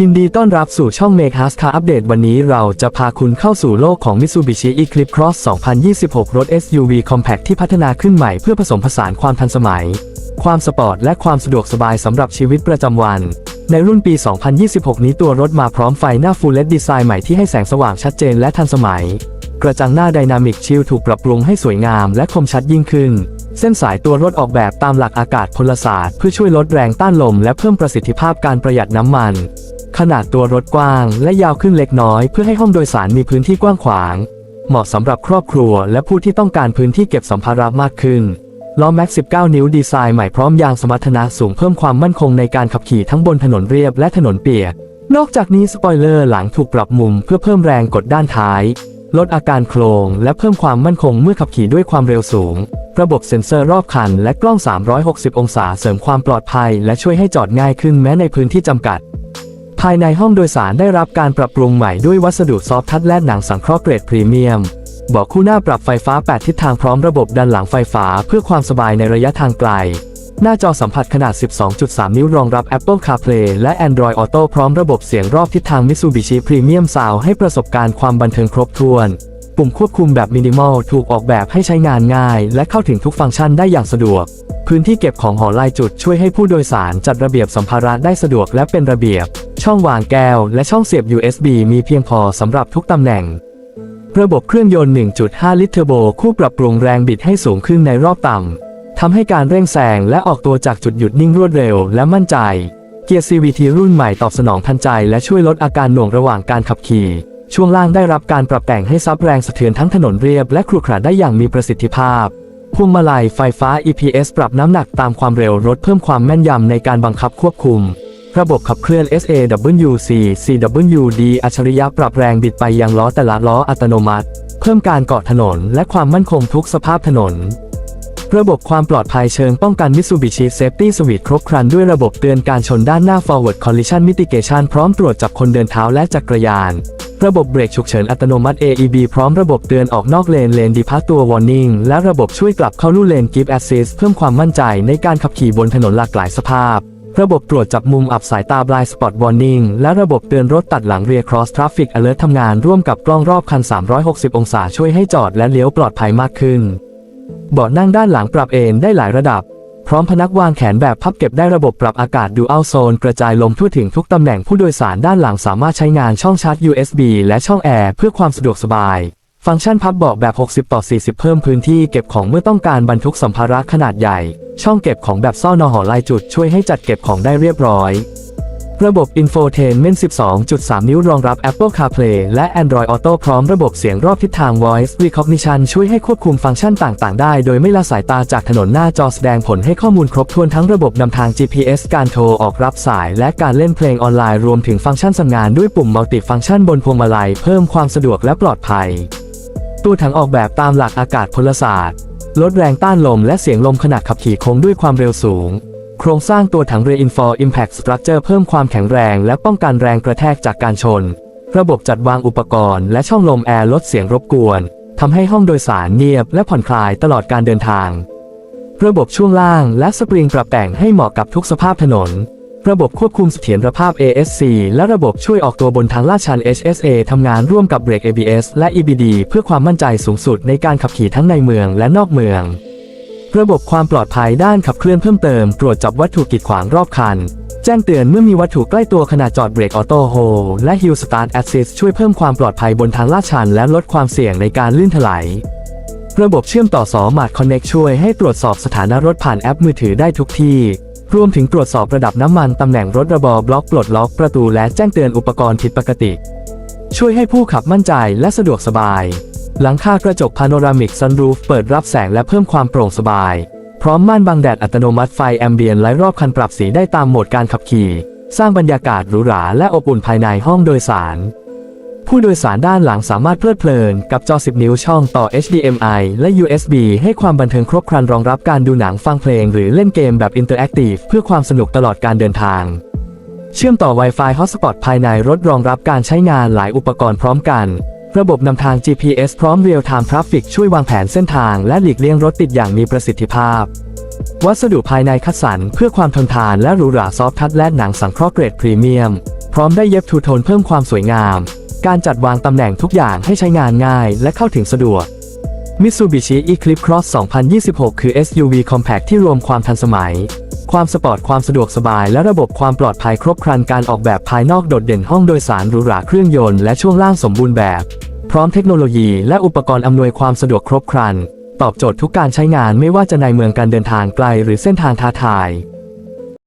ยินดีต้อนรับสู่ช่อง Make Us Car Update วันนี้เราจะพาคุณเข้าสู่โลกของ Mitsubishi Eclipse Cross 2026 รถ SUV Compact ที่พัฒนาขึ้นใหม่เพื่อผสมผสานความทันสมัย ความสปอร์ต และความสะดวกสบายสำหรับชีวิตประจำวัน ในรุ่นปี 2026 นี้ตัวรถมาพร้อมไฟหน้า Full LED ดีไซน์ใหม่ที่ให้แสงสว่างชัดเจนและทันสมัย กระจังหน้าไดนามิกชิลถูกปรับปรุงให้สวยงามและคมชัดยิ่งขึ้น เส้นสายตัวรถออกแบบตามหลักอากาศพลศาสตร์เพื่อช่วยลดแรงต้านลมและเพิ่มประสิทธิภาพการประหยัดน้ำมัน ขนาดตัวรถกว้างและยาวขึ้นเล็กน้อยเพื่อให้ห้องโดยสารมีพื้นที่กว้างขวาง เหมาะสำหรับครอบครัวและผู้ที่ต้องการพื้นที่เก็บสัมภาระมากขึ้นล้อแม็ก 19 นิ้วดีไซน์ใหม่พร้อมยางสมรรถนะสูงเพิ่มความมั่นคงในการขับขี่ทั้งบนถนนเรียบและถนนเปียก นอกจากนี้สปอยเลอร์หลังถูกปรับมุมเพื่อเพิ่มแรงกดด้านท้าย ลดอาการโคลงและเพิ่มความมั่นคงเมื่อขับขี่ด้วยความเร็วสูง ระบบเซ็นเซอร์รอบคันและกล้อง 360 องศาเสริมความปลอดภัย และช่วยให้จอดง่ายขึ้นแม้ในพื้นที่จำกัด ภายในห้องโดยสารได้รับการปรับปรุงใหม่ด้วยวัสดุซอฟท์ทัชและหนังสังเคราะห์เกรดพรีเมียมเบาะคู่หน้าปรับไฟฟ้า 8 ทิศทางพร้อมระบบดันหลังไฟฟ้าเพื่อความสบายในระยะทางไกล หน้าจอสัมผัสขนาด 12.3 นิ้วรองรับ Apple CarPlay และ Android Auto พร้อมระบบเสียงรอบทิศทาง Mitsubishi Premium Sound ให้ประสบการณ์ความบันเทิงครบถ้วน ปุ่มควบคุมแบบมินิมอลถูกออกแบบให้ใช้งานง่าย และเข้าถึงทุกฟังก์ชันได้อย่างสะดวก พื้นที่เก็บของหอลายจุดช่วยให้ผู้โดยสารจัดระเบียบสัมภาระได้สะดวกและเป็นระเบียบ ช่องวางแก้ว และช่องเสียบ USB มีเพียงพอสำหรับทุกตำแหน่งระบบเครื่องยนต์ 1.5 ลิตรเทอร์โบคู่ปรับปรุงแรงบิดให้สูงขึ้นในรอบต่ำ ทำให้การเร่งแซงและออกตัวจากจุดหยุดนิ่งรวดเร็วและมั่นใจ เกียร์ CVT รุ่นใหม่ตอบสนองทันใจและช่วยลดอาการหน่วงระหว่างการขับขี่ ช่วงล่างได้รับการปรับแต่งให้ซับแรงสะเทือนทั้งถนนเรียบและครุขระได้อย่างมีประสิทธิภาพ พวงมาลัยไฟฟ้า EPS ปรับน้ำหนักตามความเร็วรถเพิ่มความแม่นยำในการบังคับควบคุม ระบบขับเคลื่อน SAWC CWD อัจฉริยะปรับแรงบิดไปยังล้อแต่ละล้ออัตโนมัติ เพิ่มการเกาะถนนและความมั่นคงทุกสภาพถนน ระบบความปลอดภัยเชิงป้องกัน Mitsubishi Safety Suite ครบครันด้วยระบบเตือนการชนด้านหน้า Forward Collision Mitigation พร้อมตรวจจับคนเดินเท้าและจักรยาน ระบบเบรกฉุกเฉินอัตโนมัติ AEB พร้อมระบบเตือนออกนอกเลนเลนดีพาตัว Warning และระบบช่วยกลับเข้าลู่เลน Give Assist เพิ่มความมั่นใจในการขับขี่บนถนนหลากหลายสภาพระบบตรวจจับมุมอับสายตา Blind Spot Warning และระบบเตือนรถตัดหลัง Rear Cross Traffic Alert ทำงานร่วมกับกล้องรอบคัน 360 องศาช่วยให้จอดและเลี้ยวปลอดภัยมากขึ้น เบาะนั่งด้านหลังปรับเอนได้หลายระดับ พร้อมพนักวางแขนแบบพับเก็บได้ระบบปรับอากาศ Dual Zone กระจายลมทั่วถึงทุกตำแหน่งผู้โดยสารด้านหลังสามารถใช้งานช่องชาร์จ USB และช่องแอร์เพื่อความสะดวกสบาย ฟังก์ชันพับเบาะแบบ 60 ต่อ 40 เพิ่มพื้นที่เก็บของเมื่อต้องการบรรทุกสัมภาระขนาดใหญ่ ช่องเก็บของแบบซ่อนนอหอลายจุดช่วยให้จัดเก็บของได้เรียบร้อย ระบบ Infotainment 12.3 นิ้วรองรับ Apple CarPlay และ Android Auto พร้อมระบบเสียงรอบทิศทาง Voice Recognition ช่วยให้ควบคุมฟังก์ชันต่าง ๆ ได้ โดยไม่ละสายตาจากถนนหน้าจอแสดงผลให้ข้อมูลครบถ้วนทั้งระบบนำทาง GPS การโทรออกรับสาย และการเล่นเพลงออนไลน์รวมถึงฟังก์ชันสั่งงานด้วยปุ่มมัลติฟังก์ชันบนพวงมาลัยเพิ่มความสะดวกและปลอดภัย ตัวถังออกแบบตามหลักอากาศพลศาสตร์ ลดแรงต้านลมและเสียงลมขณะขับขี่โค้งด้วยความเร็วสูง โครงสร้างตัวถัง Reinfor Impact Structure เพิ่มความแข็งแรงและป้องกันแรงกระแทกจากการชน ระบบจัดวางอุปกรณ์และช่องลมแอร์ลดเสียงรบกวนทำให้ห้องโดยสารเงียบและผ่อนคลายตลอดการเดินทาง ระบบช่วงล่างและสปริงปรับแต่งให้เหมาะกับทุกสภาพถนน ระบบควบคุมเสถียรภาพ ASC และระบบช่วยออกตัวบนทางลาดชัน HSA ทำงานร่วมกับเบรก ABS และ EBD เพื่อความมั่นใจสูงสุดในการขับขี่ทั้งในเมืองและนอกเมือง ระบบความปลอดภัยด้านขับเคลื่อนเพิ่มเติม ตรวจจับวัตถุกีดขวางรอบคัน แจ้งเตือนเมื่อมีวัตถุใกล้ตัวขณะจอดเบรกออโต้โฮและ Hill Start Assist ช่วยเพิ่มความปลอดภัยบนทางลาดชัน และลดความเสี่ยงในการลื่นถลายระบบเชื่อมต่อสอมาร์ทคอนเน็กช่วยให้ตรวจสอบสถานะรถผ่านแอปมือถือได้ทุกที่ รวมถึงตรวจสอบระดับน้ำมันตำแหน่งรถระบอบล็อกปลดล็อกประตูและแจ้งเตือนอุปกรณ์ผิดปกติ ช่วยให้ผู้ขับมั่นใจและสะดวกสบาย หลังคากระจกพาโนรามิกซันรูฟเปิดรับแสงและเพิ่มความโปร่งสบาย พร้อมม่านบังแดดอัตโนมัติไฟแอมเบียนไล่รอบคันปรับสีได้ตามโหมดการขับขี่ สร้างบรรยากาศหรูหราและอบอุ่นภายในห้องโดยสาร ผู้โดยสารด้านหลังสามารถเพลิดเพลินกับจอ 10 นิ้วช่องต่อ HDMI และ USB ให้ความบันเทิงครบครันรองรับการดูหนังฟังเพลงหรือเล่นเกมแบบอินเตอร์แอคทีฟเพื่อความสนุกตลอดการเดินทางเชื่อมต่อ Wi-Fi Hotspot ภายในรถรองรับการใช้งานหลายอุปกรณ์พร้อมกัน ระบบนำทาง GPS พร้อม Real Time Traffic ช่วยวางแผนเส้นทางและหลีกเลี่ยงรถติดอย่างมีประสิทธิภาพ วัสดุภายในคัดสรรเพื่อความทนทานและหรูหราซอฟทัชและหนังสังเคราะห์เกรดพรีเมียม พร้อมได้เย็บทูโทนเพิ่มความสวยงาม การจัดวางตำแหน่งทุกอย่างให้ใช้งานง่ายและเข้าถึงสะดวก Mitsubishi Eclipse Cross 2026 คือ SUV compact ที่รวมความทันสมัย ความสปอร์ตความสะดวกสบายและระบบความปลอดภัยครบครันการออกแบบภายนอกโดดเด่นห้องโดยสารหรูหราเครื่องยนต์และช่วงล่างสมบูรณ์แบบ พร้อมเทคโนโลยีและอุปกรณ์อำนวยความสะดวกครบครัน ตอบโจทย์ทุกการใช้งานไม่ว่าจะในเมืองการเดินทางไกลหรือเส้นทางท้าทาย